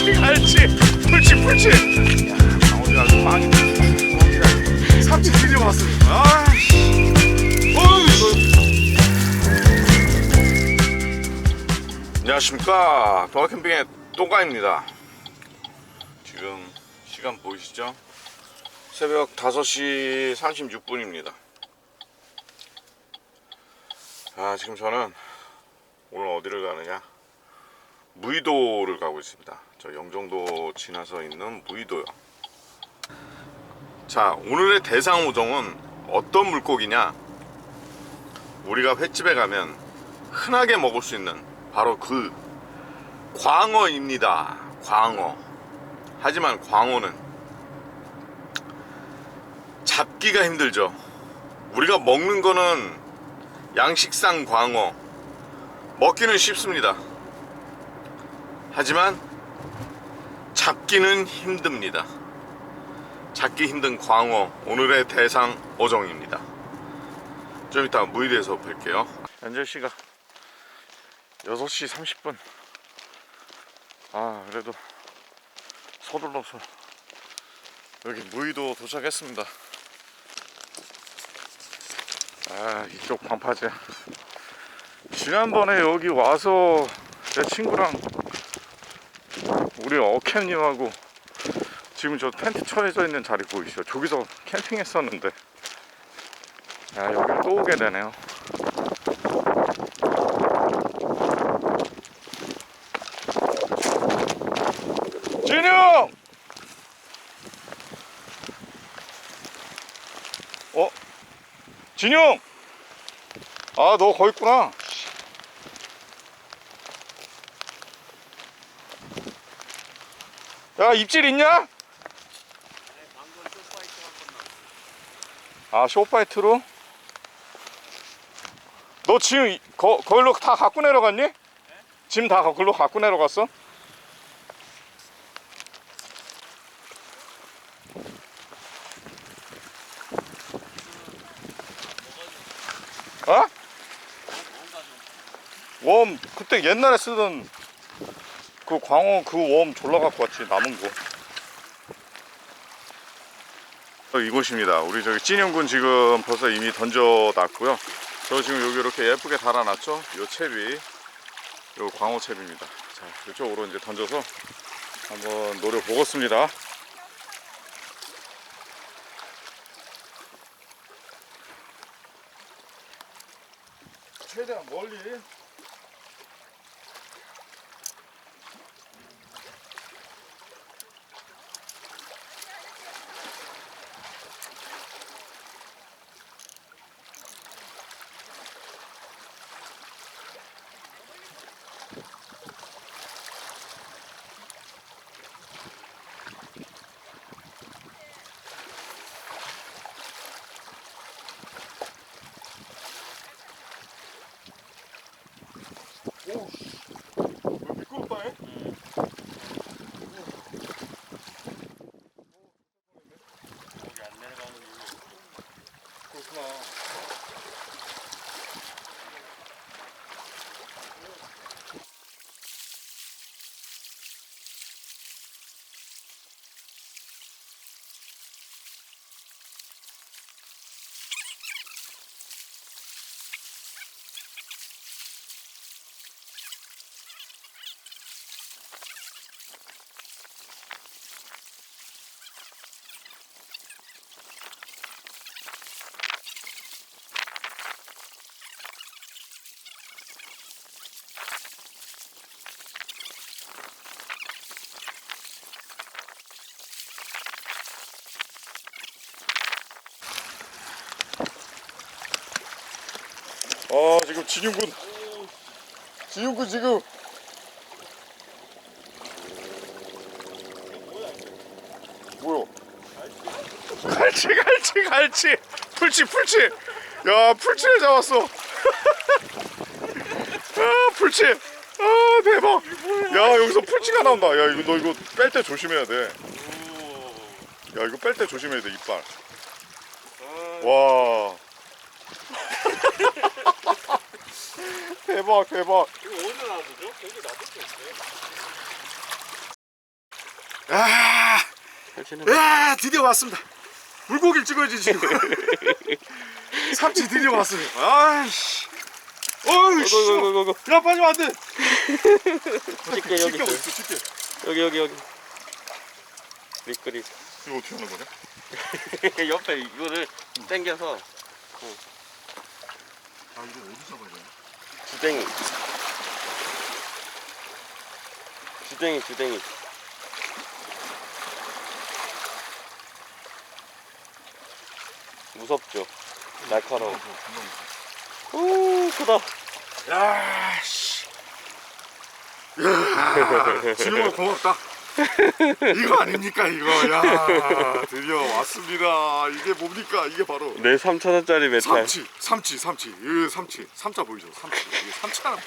갈치 갈치 풀치 야 강원이 아주 빵이네. 삼치 드디어 왔습니다. 아이씨 안녕하십니까. 동아캠핑의 똥가입니다. 지금 시간 보이시죠? 새벽 5시 36분입니다. 아 지금 저는 오늘 어디를 가느냐 무의도를 가고 있습니다. 저 영종도 지나서 있는 무의도요. 자 오늘의 대상 오종은 어떤 물고기냐? 우리가 횟집에 가면 흔하게 먹을 수 있는 바로 그 광어입니다. 광어. 하지만 광어는 잡기가 힘들죠. 우리가 먹는 거는 양식상 광어. 먹기는 쉽습니다. 하지만 잡기는 힘듭니다. 잡기 힘든 광어 오늘의 대상 어종입니다. 좀 이따 무의도에서 뵐게요. 현재 시가 6시 30분. 아 그래도 서둘러서 여기 무의도 도착했습니다. 아 이쪽 방파제 지난번에 여기 와서 내 친구랑 우리 어캠님하고 지금 저 텐트 쳐져 있는 자리 보이시죠? 저기서 캠핑했었는데 야 여기를 또 오게 되네요 진영! 어? 진영! 아, 너 거기 있구나. 야, 입질 있냐? 아, 쇼파이트로? 너 지금 이- 거, 거기로 다 갖고 내려갔니? 짐다 거기로 갖고 내려갔어? 어? 웜 그때 옛날에 쓰던 그 광어 그 웜 졸라 갖고 왔지 남은 거. 어, 이곳입니다. 우리 저기 찐영군 지금 벌써 이미 던져 놨고요. 저 지금 여기 이렇게 예쁘게 달아놨죠. 요 채비, 요 광어 채비입니다. 자 이쪽으로 이제 던져서 한번 노려 보겠습니다. 최대한 멀리 오우 씨. 왜 미끄럽다 해? 여기 안 내려가는 이유 그 아 지금 진윤군 진윤군 지금. 뭐야? 갈치 갈치 갈치. 풀치 풀치. 야 풀치를 잡았어. 아 풀치. 아 대박. 야 여기서 풀치가 나온다. 야 이거 너 이거 뺄 때 조심해야 돼야 이거 뺄 때 조심해야 돼 이빨. 와 대박 대박 이거 어디서 나왔죠? 여기 놔둘 게 없어요 아, 야, 드디어 왔습니다. 물고기를 찍어야지 지금. 삼치 드디어 왔어요. 아이씨. 어이씨. 고고고고고 야 빠지면 안 돼. 집게 여기 집게 있어요 어딨어, 집게. 여기 여기 여기 미끄리 이거 어떻게 하는 거냐? 옆에 이거를 당겨서 아 이거 어디 잡아야 되나? 주댕이. 주댕이 주댕이. 무섭죠? 날카로워. 오 크다. 야, 씨. 야, 진영아 고맙다. 이거 아닙니까 이거? 야, 드디어 왔습니다. 이게 뭡니까? 이게 바로 내 3천원짜리 메탈 삼치, 삼치, 삼치. 이 삼치, 삼자 보이죠? 삼치. 이게 삼치랑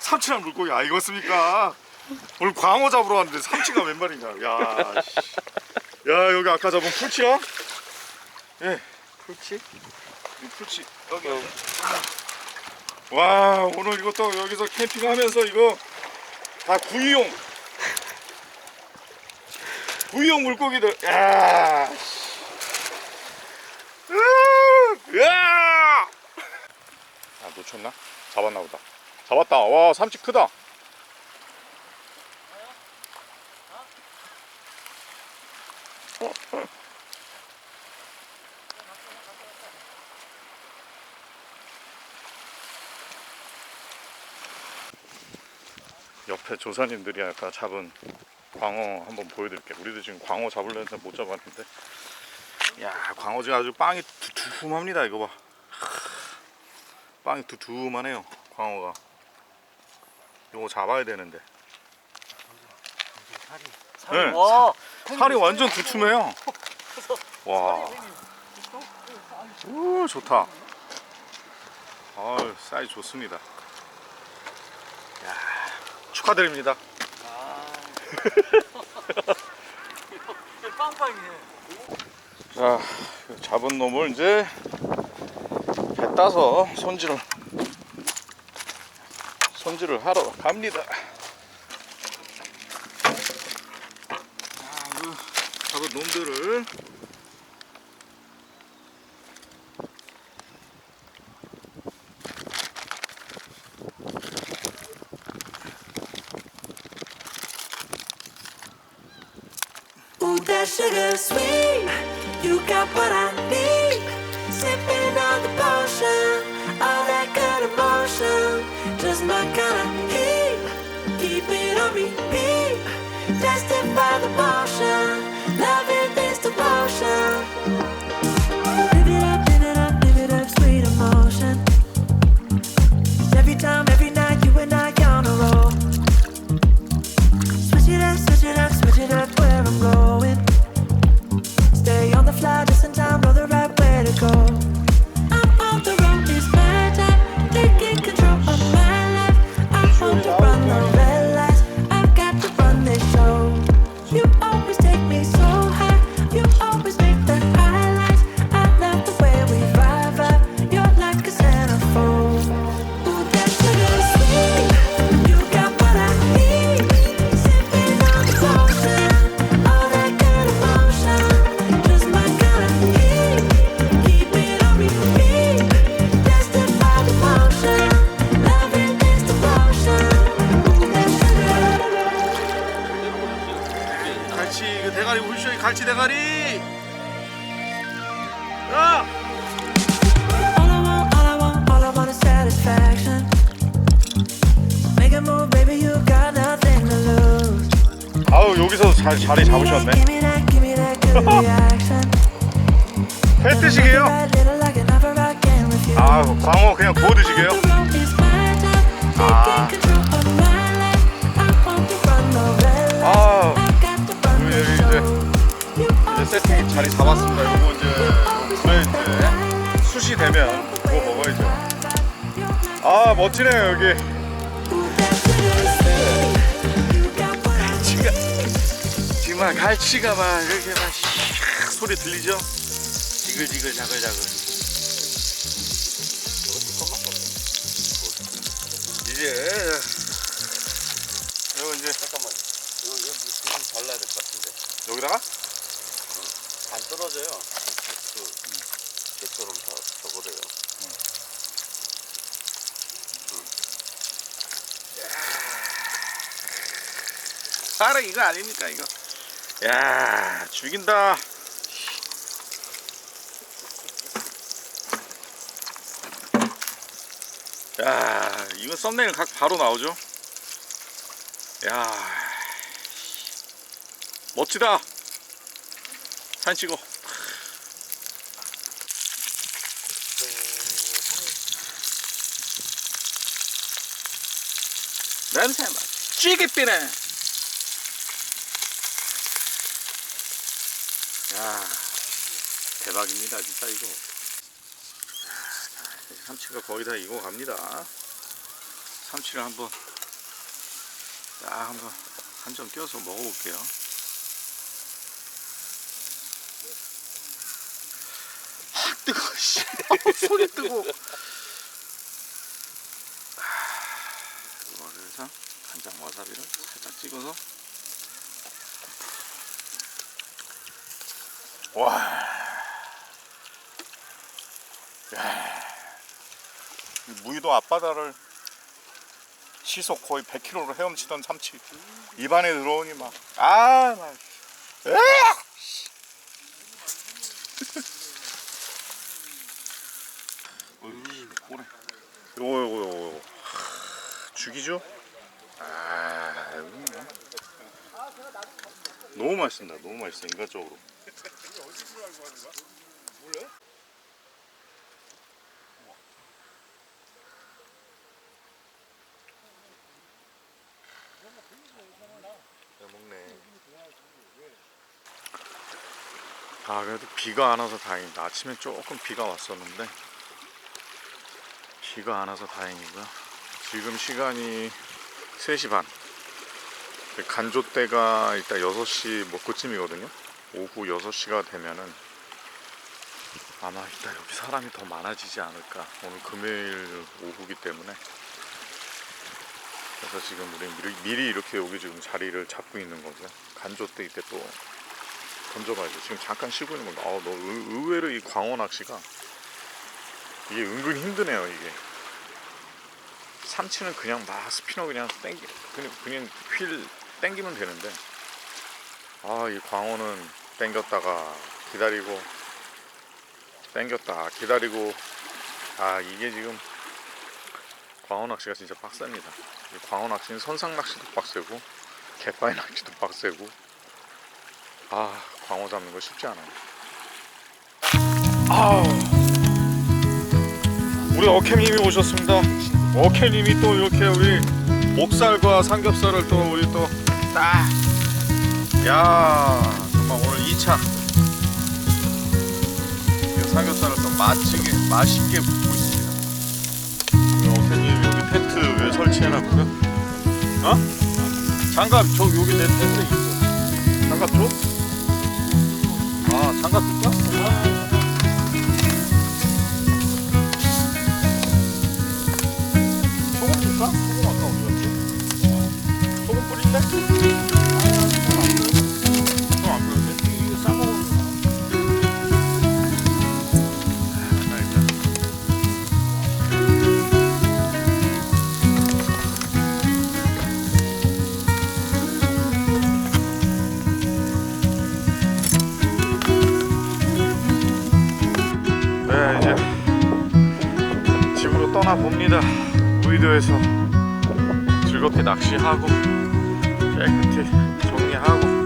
삼치랑 물고기 아니겠습니까? 오늘 광어 잡으러 왔는데 삼치가 웬 말이냐? 야, 씨. 야 여기 아까 잡은 풀치랑 예, 풀치? 이 풀치 여기. 어, 와 오늘 이것도 여기서 캠핑하면서 이거 다 구이용 구이용 물고기들. 야! 으, 야! 아 놓쳤나? 잡았나 보다. 잡았다. 와 삼치 크다. 옆에 조사님들이 아까 잡은 광어 한번 보여드릴게요. 우리도 지금 광어 잡으려고 했는데 못 잡았는데. 야, 광어 지금 아주 빵이 두툼합니다. 이거 봐. 빵이 두툼하네요. 광어가. 이거 잡아야 되는데. 네, 와 살이 완전 두툼해요. 와. 우 좋다. 아, 사이즈 좋습니다. 야, 축하드립니다. 자, 잡은 놈을 이제 배 따서 손질을 손질을 하러 갑니다. 자, 그 잡은 놈들을 sugar sweet. You got what I need. Sipping on the potion. All that good emotion. Just my kind of heat. Keep it on repeat. Tested by the motion. Loving this devotion. 대가리 우리 쇼이 갈치 대가리. 야! All I want, all I want, all I want is satisfaction. Make a move, baby, you got nothing to lose. 아우 여기서 자, 자리 잡으셨네. Give me that, give me that good reaction. 회 드시게요? That little like an offer I can't refuse. 아 광어 그냥 구워 드시게요? The road is my time. Ah. Taking control 자리 잡았습니다. 요거 이제 이제 숯이 되면 구워 먹어야죠. 아 멋지네요 여기. 갈치가 지금 막 갈치가 막 이렇게 막 샥 소리 들리죠? 지글지글 자글자글. 이제 이거 이제 잠깐만 이거 이거 좀 잘라야 될 것 같은데. 여기다가? 안 떨어져요. 그 개처럼 다 저거래요. 따라 이거 아닙니까 이거? 야 죽인다. 야 이거 썸네일 각 바로 나오죠? 야 멋지다. 사진 찍어. 냄새 막 찌게 삐네 대박입니다 진짜 이거. 야, 자, 삼치가 거의 다 익어 갑니다. 삼치를 한번 딱 한번 한점 띄어서 먹어볼게요. 확 뜨거 씨. 손이 뜨고. 이거를 해서 간장 와사비를 살짝 찍어서. 와. 야. 이 무의도 앞바다를 시속 거의 100km로 헤엄치던 참치 입안에 들어오니 막 아, 막 고래. 요거 요거 요거 요거. 하, 죽이죠? 아, 뭐. 너무 맛있습니다. 너무 맛있어 인간적으로. 잘 먹네. 아 그래도 비가 안 와서 다행이다. 아침에 조금 비가 왔었는데 비가 안 와서 다행이고요. 지금 시간이 3시 반. 간조 때가 이따 6시 뭐 그쯤이거든요. 오후 6시가 되면은 아마 이따 여기 사람이 더 많아지지 않을까. 오늘 금요일 오후기 때문에. 그래서 지금 우리 미리, 이렇게 여기 지금 자리를 잡고 있는 거고요 간조 때 이때 또 던져가지고 지금 잠깐 쉬고 있는 건데 아, 너 의- 의외로 이 광어 낚시가 이게 은근 힘드네요 이게. 삼치는 그냥 막 스피너 그냥 땡기 그냥 그냥 휠 땡기면 되는데. 아 이 광어는 땡겼다가 기다리고 땡겼다 기다리고. 아 이게 지금 광어 낚시가 진짜 빡셉니다. 이 광어 낚시는 선상 낚시도 빡세고 갯바위 낚시도 빡세고. 아 광어 잡는 거 쉽지 않아요. 아우 우리 어캠님이 오셨습니다. 어캠님이 또 이렇게 우리 목살과 삼겹살을 또 우리 또 딱. 야 정말 오늘 2차 이 삼겹살을 또 맛있게 맛있게 굽고 있습니다. 어캠님 여기 텐트 왜 설치해놨고요? 어? 장갑 저 여기 내 텐트에 있어. 장갑 줘? 봅니다. 우이도에서 즐겁게 낚시하고 깨끗이 정리하고